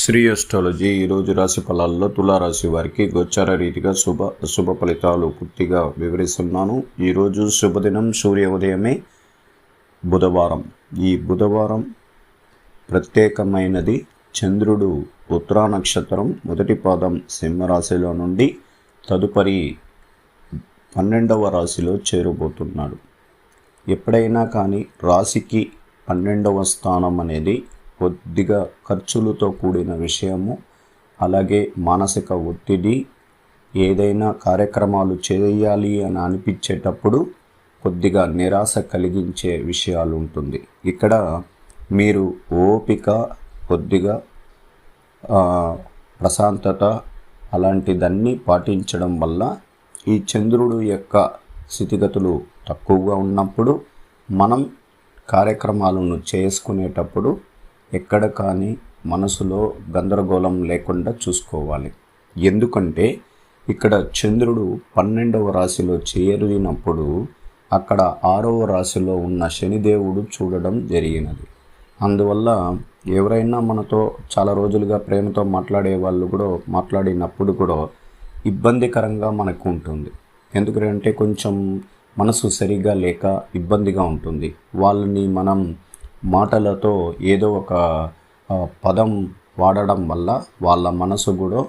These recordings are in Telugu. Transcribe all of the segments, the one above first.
శ్రీ అస్ట్రాలజీ ఈరోజు రాశి ఫలాల్లో తులారాశి వారికి గోచార రీతిగా శుభ శుభ ఫలితాలు పూర్తిగా వివరిస్తున్నాను. ఈరోజు శుభదినం సూర్య ఉదయమే బుధవారం. ఈ బుధవారం ప్రత్యేకమైనది చంద్రుడు ఉత్తరా నక్షత్రం మొదటి పాదం సింహరాశిలో నుండి తదుపరి పన్నెండవ రాశిలో చేరబోతున్నాడు. ఎప్పుడైనా కానీ రాశికి పన్నెండవ స్థానం అనేది కొద్దిగా ఖర్చులతో కూడిన విషయము అలాగే మానసిక ఒత్తిడి ఏదైనా కార్యక్రమాలు చేయాలి అని అనిపించేటప్పుడు కొద్దిగా నిరాశ కలిగించే విషయాలు ఉంటుంది ఇక్కడ మీరు ఓపిక కొద్దిగా ప్రశాంతత అలాంటిదన్నీ పాటించడం వల్ల ఈ చంద్రుడు యొక్క స్థితిగతులు తక్కువగా ఉన్నప్పుడు మనం కార్యక్రమాలను చేసుకునేటప్పుడు ఎక్కడ కానీ మనసులో గందరగోళం లేకుండా చూసుకోవాలి. ఎందుకంటే ఇక్కడ చంద్రుడు పన్నెండవ రాశిలో చేరినప్పుడు అక్కడ ఆరవ రాశిలో ఉన్న శనిదేవుడు చూడడం జరిగినది. అందువల్ల ఎవరైనా మనతో చాలా రోజులుగా ప్రేమతో మాట్లాడే వాళ్ళు కూడా మాట్లాడినప్పుడు కూడా ఇబ్బందికరంగా మనకు ఉంటుంది. ఎందుకంటే కొంచెం మనసు సరిగా లేక ఇబ్బందిగా ఉంటుంది. వాళ్ళని మనం మాటలతో ఏదో ఒక పదం వాడడం వల్ల వాళ్ళ మనసు కూడా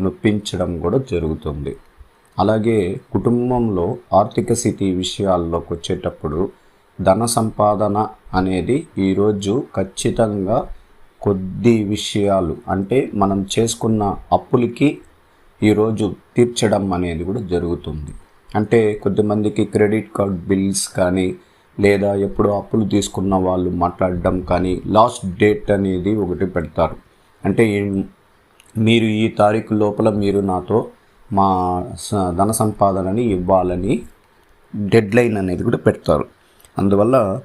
నొప్పించడం కూడా జరుగుతుంది. అలాగే కుటుంబంలో ఆర్థిక స్థితి విషయాల్లోకి వచ్చేటప్పుడు ధన సంపాదన అనేది ఈరోజు ఖచ్చితంగా కొద్ది విషయాలు అంటే మనం చేసుకున్న అప్పులకి ఈరోజు తీర్చడం అనేది కూడా జరుగుతుంది. అంటే కొద్దిమందికి క్రెడిట్ కార్డ్ బిల్స్ కానీ లేదా ఎప్పుడో అప్పులు తీసుకున్న వాళ్ళు మాట్లాడడం కానీ లాస్ట్ డేట్ అనేది ఒకటి పెడతారు. అంటే మీరు ఈ తారీఖు లోపల మీరు నాతో మా స- ధన సంపాదనని ఇవ్వాలని డెడ్ లైన్ అనేది కూడా పెడతారు. అందువల్ల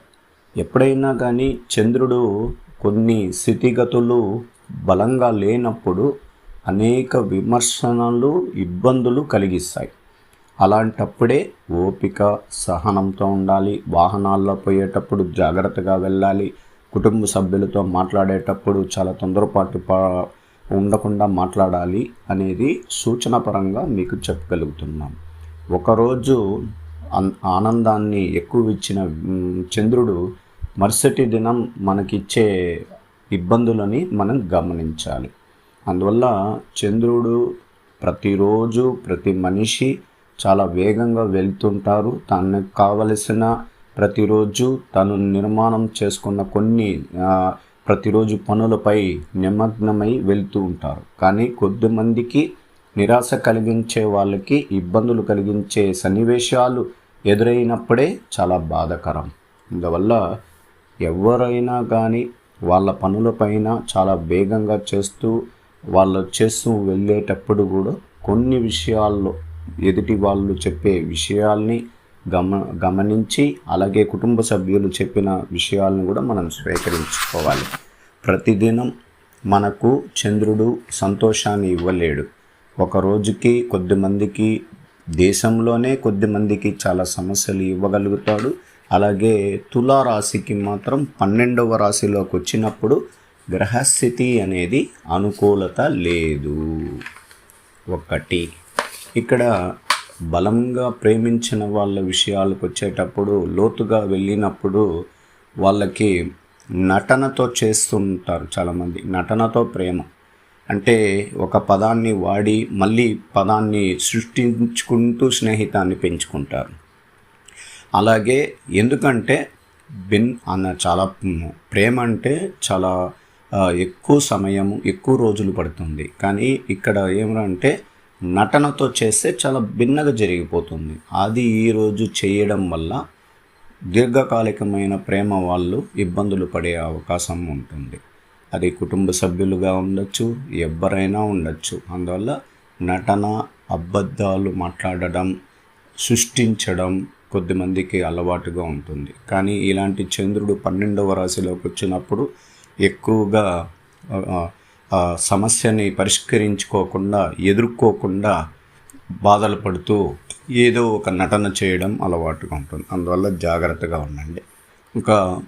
ఎప్పుడైనా కానీ చంద్రుడు కొన్ని స్థితిగతులు బలంగా లేనప్పుడు అనేక విమర్శనలు ఇబ్బందులు కలిగిస్తాయి. అలాంటప్పుడే ఓపిక సహనంతో ఉండాలి. వాహనాల్లో పోయేటప్పుడు జాగ్రత్తగా వెళ్ళాలి. కుటుంబ సభ్యులతో మాట్లాడేటప్పుడు చాలా తొందరపాటు ఉండకుండా మాట్లాడాలి అనేది సూచన పరంగా మీకు చెప్పగలుగుతున్నాం. ఒకరోజు అన్- ఆనందాన్ని ఎక్కువ ఇచ్చిన చంద్రుడు మరుసటి దినం మనకిచ్చే ఇబ్బందులని మనం గమనించాలి. అందువల్ల చంద్రుడు ప్రతిరోజు ప్రతి మనిషి చాలా వేగంగా వెళ్తుంటారు. తనకు కావలసిన ప్రతిరోజు తను నిర్మాణం చేసుకున్న కొన్ని ప్రతిరోజు పనులపై నిమగ్నమై వెళ్తూ ఉంటారు. కానీ కొద్దిమందికి నిరాశ కలిగించే వాళ్ళకి ఇబ్బందులు కలిగించే సన్నివేశాలు ఎదురైనప్పుడే చాలా బాధాకరం. అందువల్ల ఎవరైనా కానీ వాళ్ళ పనులపైన చాలా వేగంగా చేస్తూ వాళ్ళు చేస్తూ వెళ్ళేటప్పుడు కూడా కొన్ని విషయాల్లో ఎదుటి వాళ్ళు చెప్పే విషయాల్ని గమ గమనించి అలాగే కుటుంబ సభ్యులు చెప్పిన విషయాలను కూడా మనం స్వీకరించుకోవాలి. ప్రతిదినం మనకు చంద్రుడు సంతోషాన్ని ఇవ్వలేడు. ఒక రోజుకి కొద్ది మందికి దేశంలోనే కొద్ది మందికి చాలా సమస్యలు ఇవ్వగలుగుతాడు. అలాగే తులారాశికి మాత్రం పన్నెండవ రాశిలోకి వచ్చినప్పుడు గ్రహస్థితి అనేది అనుకూలత లేదు. ఒకటి. ఇక్కడ బలంగా ప్రేమించిన వాళ్ళ విషయాలకు వచ్చేటప్పుడు లోతుగా వెళ్ళినప్పుడు వాళ్ళకి నటనతో చేస్తుంటారు చాలామంది. నటనతో ప్రేమ. అంటే ఒక పదాన్ని వాడి మళ్ళీ పదాన్ని సృష్టించుకుంటూ స్నేహితాన్ని పెంచుకుంటారు. అలాగే ఎందుకంటే బిన్ అన్న చాలా ప్రేమ అంటే చాలా ఎక్కువ సమయము ఎక్కువ రోజులు పడుతుంది. కానీ ఇక్కడ ఏమంటే నటనతో చేస్తే చాలా భిన్నగా జరిగిపోతుంది. అది ఈరోజు చేయడం వల్ల దీర్ఘకాలికమైన ప్రేమ వాళ్ళు ఇబ్బందులు పడే అవకాశం ఉంటుంది. అది కుటుంబ సభ్యులుగా ఉండొచ్చు ఎవరైనా ఉండొచ్చు. అందువల్ల నటన అబద్ధాలు మాట్లాడడం సృష్టించడం కొద్దిమందికి అలవాటుగా ఉంటుంది. కానీ ఇలాంటి చంద్రుడు పన్నెండవ రాశిలోకి వచ్చినప్పుడు ఎక్కువగా ఆ, సమస్యని పరిష్కరించుకోకుండా ఎదుర్కోకుండా బాధలు పడుతూ ఏదో ఒక నటన చేయడం అలవాటుగా ఉంటుంది. అందువల్ల జాగ్రత్తగా ఉండండి. ఇంకా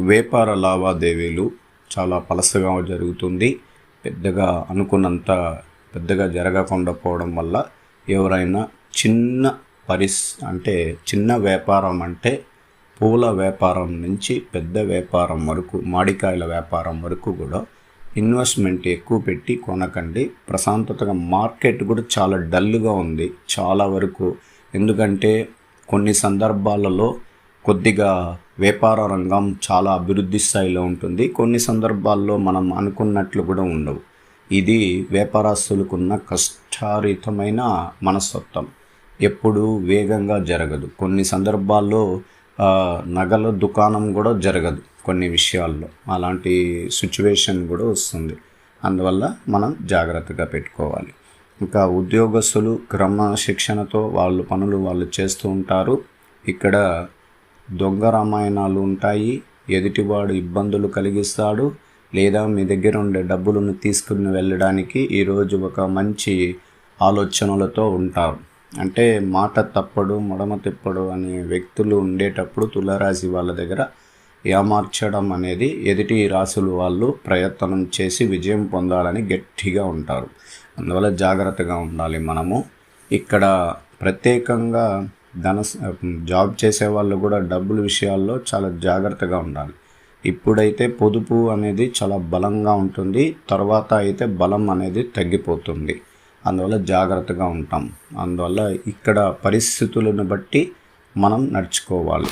వ్యాపార లావాదేవీలు చాలా పలసగా జరుగుతుంది. పెద్దగా అనుకున్నంత పెద్దగా జరగకుండా పోవడం వల్ల ఎవరైనా చిన్న పరిస్ అంటే చిన్న వ్యాపారం అంటే పూల వ్యాపారం నుంచి పెద్ద వ్యాపారం వరకు మాడికాయల వ్యాపారం వరకు కూడా ఇన్వెస్ట్మెంట్ ఎక్కువ పెట్టి కొనకండి. ప్రశాంతతగా మార్కెట్ కూడా చాలా డల్గా ఉంది చాలా వరకు. ఎందుకంటే కొన్ని సందర్భాలలో కొద్దిగా వ్యాపార రంగం చాలా అభివృద్ధి స్థాయిలో ఉంటుంది. కొన్ని సందర్భాల్లో మనం అనుకున్నట్లు కూడా ఉండవు. ఇది వ్యాపారస్తులకున్న కష్టారితమైన మనస్తత్వం. ఎప్పుడూ వేగంగా జరగదు. కొన్ని సందర్భాల్లో నగల దుకాణం కూడా జరగదు కొన్ని విషయాల్లో. అలాంటి సిచ్యువేషన్ కూడా వస్తుంది. అందువల్ల మనం జాగ్రత్తగా పెట్టుకోవాలి. ఇంకా ఉద్యోగస్తులు క్రమశిక్షణతో వాళ్ళు పనులు వాళ్ళు చేస్తూ ఉంటారు. ఇక్కడ దొంగ రామాయణాలు ఉంటాయి. ఎదుటివాడు ఇబ్బందులు కలిగిస్తాడు. లేదా మీ దగ్గర ఉండే డబ్బులను తీసుకుని వెళ్ళడానికి ఈరోజు ఒక మంచి ఆలోచనలతో ఉంటారు. అంటే మాట తప్పడు మడమ తిప్పడు అనే వ్యక్తులు ఉండేటప్పుడు తులారాశి వాళ్ళ దగ్గర ఏమార్చడం అనేది ఎదుటి రాశులు వాళ్ళు ప్రయత్నం చేసి విజయం పొందాలని గట్టిగా ఉంటారు. అందువల్ల జాగ్రత్తగా ఉండాలి మనము. ఇక్కడ ప్రత్యేకంగా ధన జాబ్ చేసే వాళ్ళు కూడా డబ్బుల విషయాల్లో చాలా జాగ్రత్తగా ఉండాలి. ఇప్పుడైతే పొదుపు అనేది చాలా బలంగా ఉంటుంది. తర్వాత అయితే బలం అనేది తగ్గిపోతుంది. అందువల్ల జాగ్రత్తగా ఉంటాం. అందువల్ల ఇక్కడ పరిస్థితులను బట్టి మనం నడుచుకోవాలి.